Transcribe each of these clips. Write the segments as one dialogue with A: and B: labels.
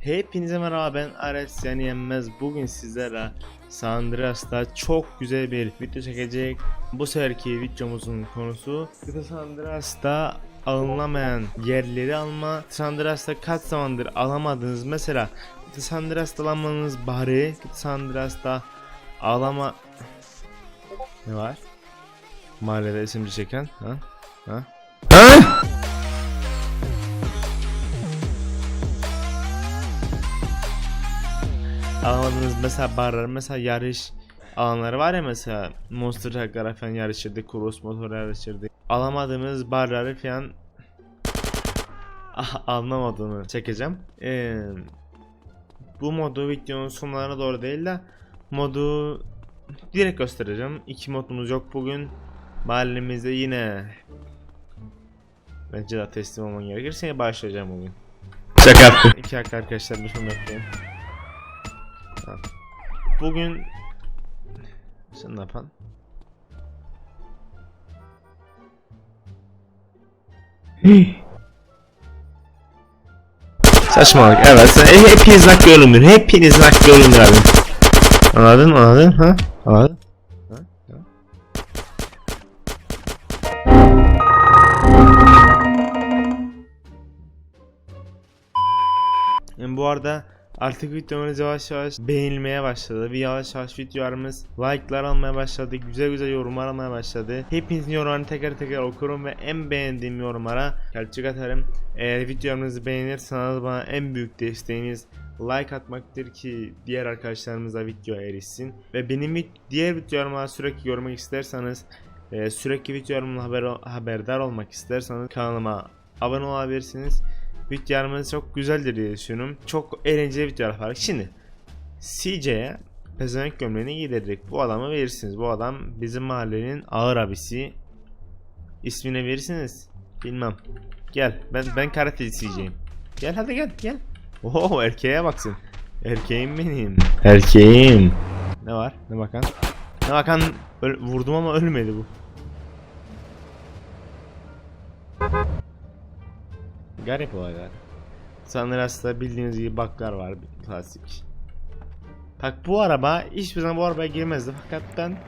A: Hepinize merhaba ben Ares yani yenmez bugün sizlere San Andreas'ta çok güzel bir video çekecek Bu seferki videomuzun konusu Kıta San Andreas'ta alınamayan yerleri alma Kıta San Andreas'ta kaç zamandır alamadınız mesela Kıta San Andreas'ta alamanız bari Kıta San Andreas'ta alama Ne var? Mahallede isimci çeken ha? Ha? Alamadığınız mesela barlar mesela yarış alanları var ya mesela Monster Truck'lara falan yarışırdık, Cross Motor yarışırdık. Alamadığımız barları falan ah, anlamadığını çekeceğim. Ee, bu modu videonun sonlarına doğru değil de modu direkt göstereceğim. İki modumuz yok bugün. Mahallemizde yine Bence de teslim olman gerekirse başlayacağım bugün.
B: Şaka yaptım.
A: İki dakika arkadaşlar lütfen bekleyin. Tamam. Bugün sen ne yapan?
B: Saçmalık evet. Sen, hepiniz hak görünür. Hepiniz hak görünür abi.
A: Anladın anladın ha? Anladın? Ha? Ha? Yani bu arada artık videomuz yavaş yavaş beğenilmeye başladı. Bir yavaş yavaş videolarımız like'lar almaya başladı. Güzel güzel yorumlar almaya başladı. Hepinizin yorumlarını teker teker okurum ve en beğendiğim yorumlara kalpçik atarım. Eğer videolarımızı beğenirseniz bana en büyük desteğiniz like atmaktır ki diğer arkadaşlarımız da videoya erişsin. Ve benim diğer videolarıma sürekli görmek isterseniz e, sürekli videolarımla haber haberdar olmak isterseniz kanalıma abone olabilirsiniz. Videolarımız çok güzeldir diye düşünüyorum. Çok eğlenceli videolar var. Şimdi CJ'ye pezevenk gömleğini giydirdik. Bu adamı verirsiniz. Bu adam bizim mahallenin ağır abisi. İsmini verirsiniz. Bilmem. Gel. Ben ben karateci CJ'yim. Gel hadi gel gel. Oo erkeğe baksın. Erkeğim benim. Erkeğim. Ne var? Ne bakan? Ne bakan? Vurdum ama ölmedi bu. Garip olaylar. Sanıras'ta bildiğiniz gibi baklar var klasik. Bak bu araba hiçbir zaman bu arabaya girmezdi fakat ben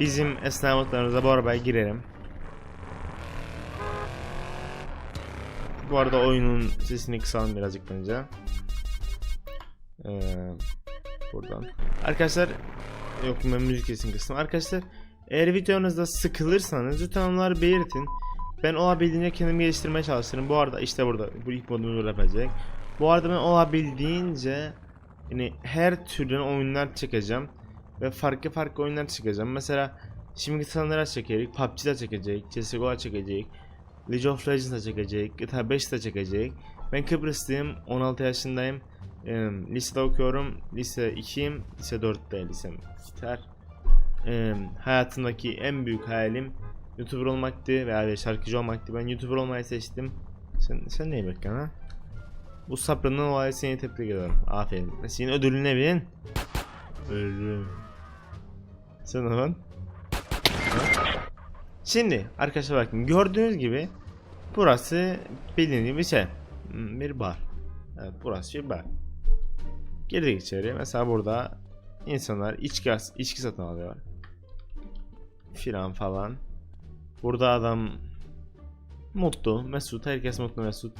A: bizim esnaflarımıza bu arabaya girerim. Bu arada oyunun sesini kısalım birazcık bence. Ee, buradan. Arkadaşlar yok ben müzik sesini kıstım. Arkadaşlar eğer videonuzda sıkılırsanız lütfen onları belirtin. Ben olabildiğince kendimi geliştirmeye çalışırım. Bu arada işte burada bu ilk modumuz burada yapacak. Bu arada ben olabildiğince yani her türden oyunlar çekeceğim ve farklı farklı oyunlar çekeceğim. Mesela şimdi sanırlar çekecek, PUBG'da çekecek, CS:GO'da çekecek, League of Legends'da çekecek, GTA 5'te çekecek. Ben Kıbrıslıyım, 16 yaşındayım. Ee, lisede okuyorum, lise 2'yim, lise 4'te lisem biter. Ee, hayatımdaki en büyük hayalim YouTuber olmaktı veya şarkıcı olmaktı. Ben YouTuber olmayı seçtim. Sen sen neyi bekliyorsun ha? Bu sabrından dolayı seni tebrik ediyorum. Aferin. Senin ödülün ne bilin? Ölüm. Sen ne lan? Şimdi arkadaşlar bakın gördüğünüz gibi burası bildiğiniz gibi şey bir bar. Evet burası bir bar. Girdik içeri. Mesela burada insanlar içki içki satın alıyor. Filan falan. Burada adam mutlu, mesut, herkes mutlu, mesut.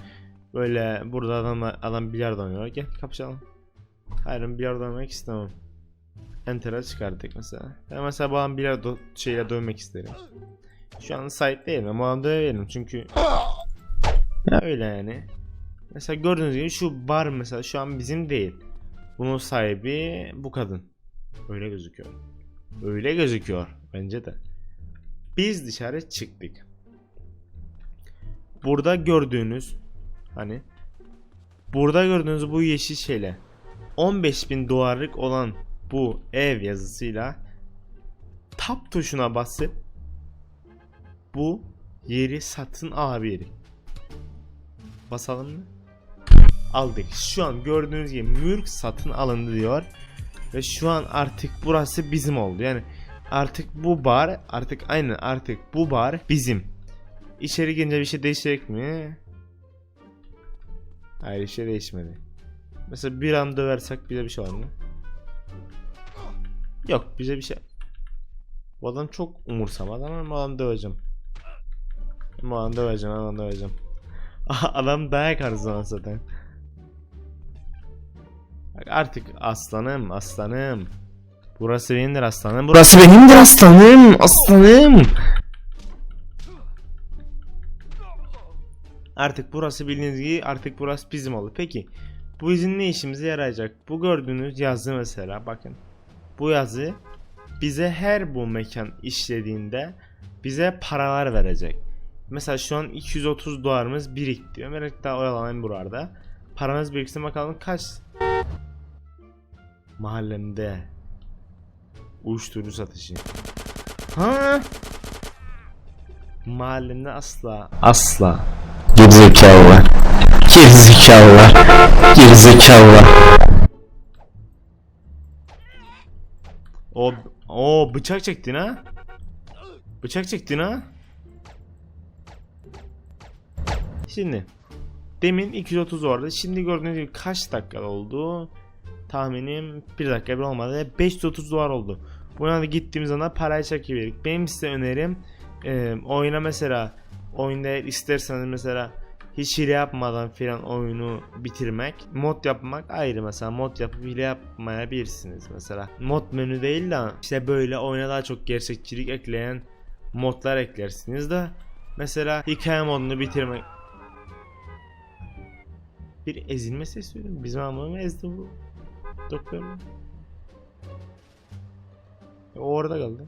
A: Böyle burada adam adam bilardo oynuyor. Gel kapışalım. Hayır ben bilardo oynamak istemem. Enter'a çıkardık mesela. Ben mesela bu adam bilardo şeyle dövmek isterim. Şu an sahip değilim ama adam döverim çünkü ya öyle yani. Mesela gördüğünüz gibi şu bar mesela şu an bizim değil. Bunun sahibi bu kadın. Öyle gözüküyor. Öyle gözüküyor bence de. Biz dışarı çıktık. Burada gördüğünüz hani burada gördüğünüz bu yeşil şeyle 15.000 dolarlık olan bu ev yazısıyla tap tuşuna basıp bu yeri satın alabiliriz. Basalım mı? Aldık. Şu an gördüğünüz gibi mülk satın alındı diyor. Ve şu an artık burası bizim oldu. Yani Artık bu bar artık aynı artık bu bar bizim. İçeri girince bir şey değişecek mi? Hayır bir şey değişmedi. Mesela bir an döversek bize bir şey var mı? Yok bize bir şey. Bu adam çok umursamaz ama bu adamı döveceğim. Bu adamı döveceğim, bu adamı döveceğim. adam dayak arzı zaten. Bak artık aslanım, aslanım. Burası benimdir aslanım. Burası benimdir aslanım, aslanım. Artık burası bildiğiniz gibi artık burası bizim oldu. Peki bu izin ne işimize yarayacak? Bu gördüğünüz yazı mesela bakın. Bu yazı bize her bu mekan işlediğinde bize paralar verecek. Mesela şu an 230 dolarımız birikti. Ömerek daha oyalanayım burada. Paranız biriksin bakalım kaç mahallemde uyuşturucu satışı. Ha? Mahallemde asla asla
B: Gerizekalılar. Gerizekalılar. Gerizekalılar.
A: O o bıçak çektin ha? Bıçak çektin ha? Şimdi demin 230 vardı. Şimdi gördüğünüz gibi kaç dakika oldu? Tahminim 1 dakika bir olmadı. 530 dolar oldu. Buna da gittiğimiz anda parayı çekebiliriz. Benim size önerim e, oyuna mesela oyunda isterseniz mesela hiç hile yapmadan filan oyunu bitirmek. Mod yapmak ayrı mesela mod yapıp hile yapmayabilirsiniz mesela. Mod menü değil de işte böyle oyuna daha çok gerçekçilik ekleyen modlar eklersiniz de mesela hikaye modunu bitirmek bir ezilme sesi duydum. Bizim amamı ezdi bu. Doktor. O orada kaldı.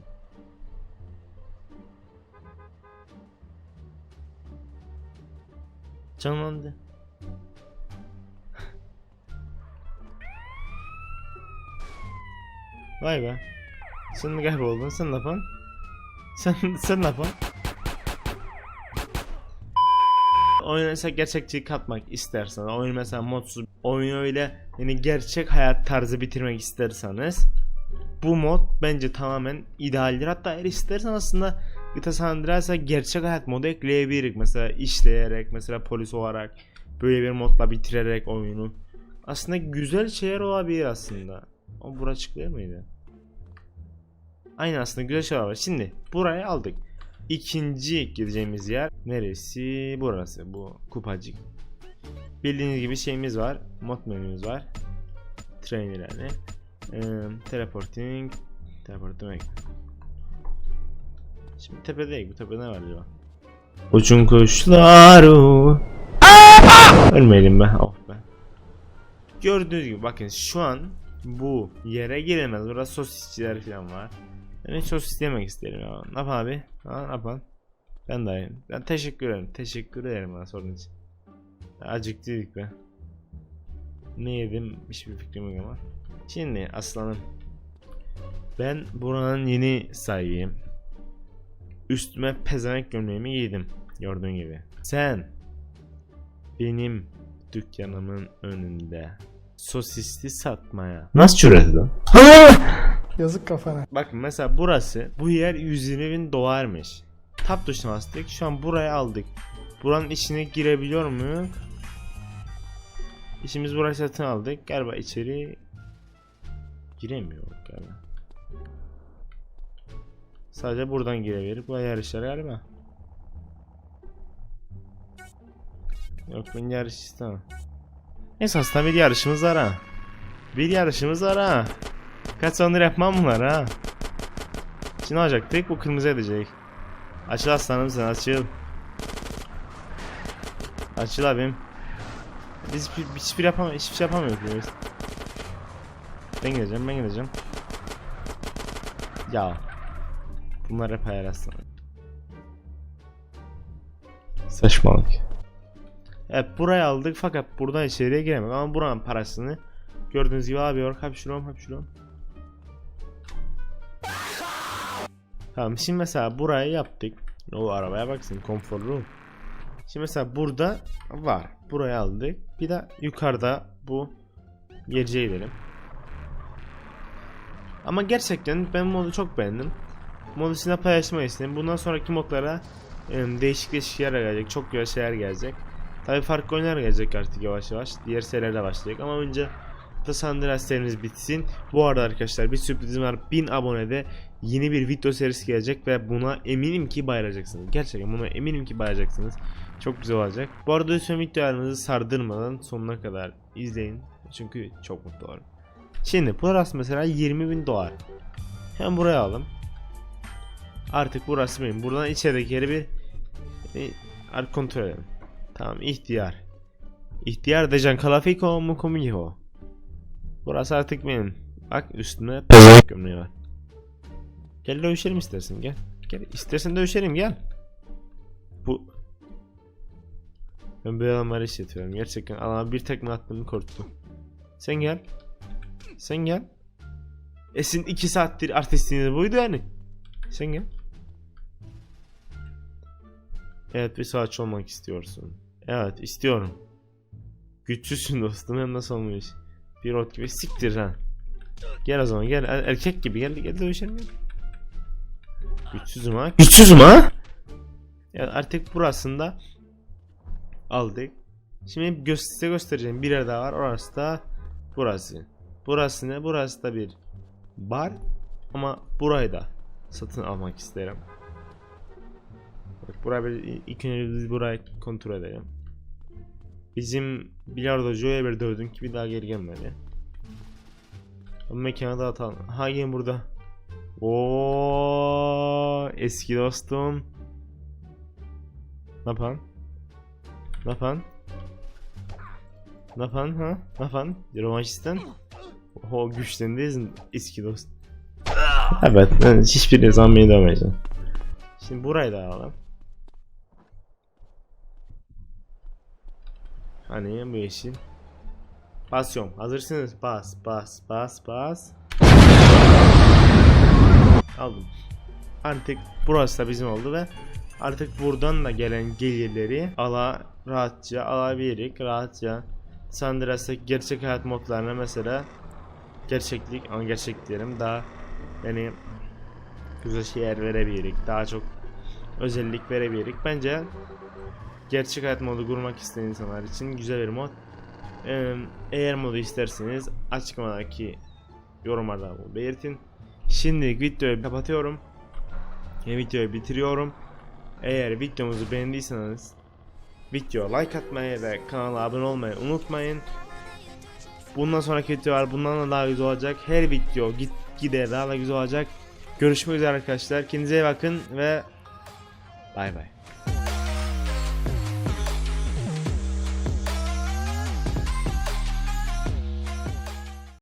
A: Canlandı. Vay be. Sen mi kayboldun? Sen ne yapan? Sen, sen ne yapan? Oyuna gerçekçilik katmak istersen, oyun mesela modsuz, oyunu öyle yani gerçek hayat tarzı bitirmek isterseniz bu mod bence tamamen idealdir. Hatta eğer istersen aslında GTA San Andreas'a gerçek hayat modu ekleyebiliriz. Mesela işleyerek, mesela polis olarak böyle bir modla bitirerek oyunu. Aslında güzel şeyler olabilir aslında. Ama bura açıklıyor muydu? Aynen aslında güzel şeyler var. Şimdi burayı aldık. İkinci gideceğimiz yer neresi? Burası. Bu kupacık. Bildiğiniz gibi şeyimiz var. Mod menümüz var. Trainer yani. Ee, teleporting. Teleporting. Şimdi tepede bu tepede ne var acaba? Uçun kuşları. Ölmeyelim be. Oh be. Gördüğünüz gibi bakın şu an bu yere giremez. Burada sosisçiler falan var. Ben hiç sosis yemek isterim ya. Ne yap abi? Ne yapalım? Ben de. Ben teşekkür ederim. Teşekkür ederim bana sorun için. Acıktıydık be. Ne yedim hiçbir fikrim yok ama. Şimdi aslanım. Ben buranın yeni sahibiyim. Üstüme pezevenk gömleğimi giydim. Gördüğün gibi. Sen benim dükkanımın önünde sosisli satmaya nasıl cüret
C: Yazık kafana.
A: Bakın mesela burası bu yer 120 bin dolarmış. Tap tuşuna bastık. Şu an burayı aldık. Buranın içine girebiliyor muyuz? İşimiz burayı satın aldık. Galiba içeri giremiyor galiba. Sadece buradan girebilir. Bu yarışlar galiba. Yok ben yarış istemem. Neyse aslında bir yarışımız var ha. Bir yarışımız var ha. Kaç zamandır yapmam bunlar ha. Şimdi ne olacaktık? Bu kırmızı edecek. Açıl aslanım sen açıl. Açıl abim. Biz hiçbir, hiçbir yapamıyoruz. Hiçbir şey yapamıyoruz. Ben gideceğim ben gideceğim. Ya. Bunlar hep hayal aslanım.
B: Saçmalık.
A: Evet burayı aldık fakat buradan içeriye giremedik ama buranın parasını gördüğünüz gibi abi yor hapşurom hapşurom. Tamam şimdi mesela burayı yaptık. O arabaya baksın konforlu. Şimdi mesela burada var. Burayı aldık. Bir de yukarıda bu gece gidelim. Ama gerçekten ben modu çok beğendim. Modu sizinle paylaşmayı istedim. Bundan sonraki modlara e, değişik değişik yerler gelecek. Çok güzel şeyler gelecek. Tabi farklı oyunlar gelecek artık yavaş yavaş. Diğer serilerle başlayacak ama önce da San Andreas serimiz bitsin. Bu arada arkadaşlar bir sürprizim var. 1000 abonede yeni bir video serisi gelecek ve buna eminim ki bayılacaksınız. Gerçekten buna eminim ki bayılacaksınız. Çok güzel olacak. Bu arada lütfen videolarınızı sardırmadan sonuna kadar izleyin. Çünkü çok mutlu olurum. Şimdi burası mesela 20.000 dolar. Hem buraya alalım. Artık burası benim. Buradan içerideki yeri bir artık kontrol edelim. Tamam ihtiyar. İhtiyar Dejan Kalafiko mu Komiho. Burası artık benim. Bak üstüne gömleği var. Gel dövüşelim istersen gel. Gel istersen dövüşelim gel. Ben böyle adamları işletiyorum. Gerçekten adama bir tekme attığımı korktu. Sen gel. Sen gel. Esin 2 saattir artistliğiniz buydu yani. Sen gel. Evet bir savaşçı olmak istiyorsun. Evet istiyorum. Güçsüzsün dostum hem nasıl olmuş. Bir ot gibi siktir ha. Gel o zaman gel Er- erkek gibi gel gel dövüşelim gel. Güçsüzüm ha. Güçsüzüm ha. Evet artık burasında aldık. Şimdi gö size göstereceğim bir yer daha var. Orası da burası. Burası ne? Burası da bir bar. Ama burayı da satın almak isterim. Bak buraya bir ilk önce biz burayı kontrol edelim. Bizim bilardocuya bir dövdüm ki bir daha geri gelmedi. Bu mekana da atalım. Ha yine burada. Oo eski dostum. Ne yapan? Ne yapan ha? Ne yapan? Romanşisten? Oho güçlendiyiz eski dost. Evet ben hiçbir zaman beni dövmeyeceğim. Şimdi burayı da alalım. Hani bu yeşil. Basıyorum. Hazırsınız. Bas, bas, bas, bas. Aldım. Artık burası da bizim oldu ve artık buradan da gelen gelirleri ala rahatça alabilirik. Rahatça San Andreas'taki gerçek hayat modlarına mesela gerçeklik gerçek diyelim daha yani güzel şeyler verebilirik. Daha çok özellik verebilirik. Bence gerçek hayat modu kurmak isteyen insanlar için güzel bir mod. Eğer modu isterseniz açıklamadaki yorumlarda bunu belirtin. Şimdi videoyu kapatıyorum. Videoyu bitiriyorum. Eğer videomuzu beğendiyseniz video like atmayı ve kanala abone olmayı unutmayın. Bundan sonraki videolar bundan da daha güzel olacak. Her video git gide daha da güzel olacak. Görüşmek üzere arkadaşlar. Kendinize iyi bakın ve bay bay.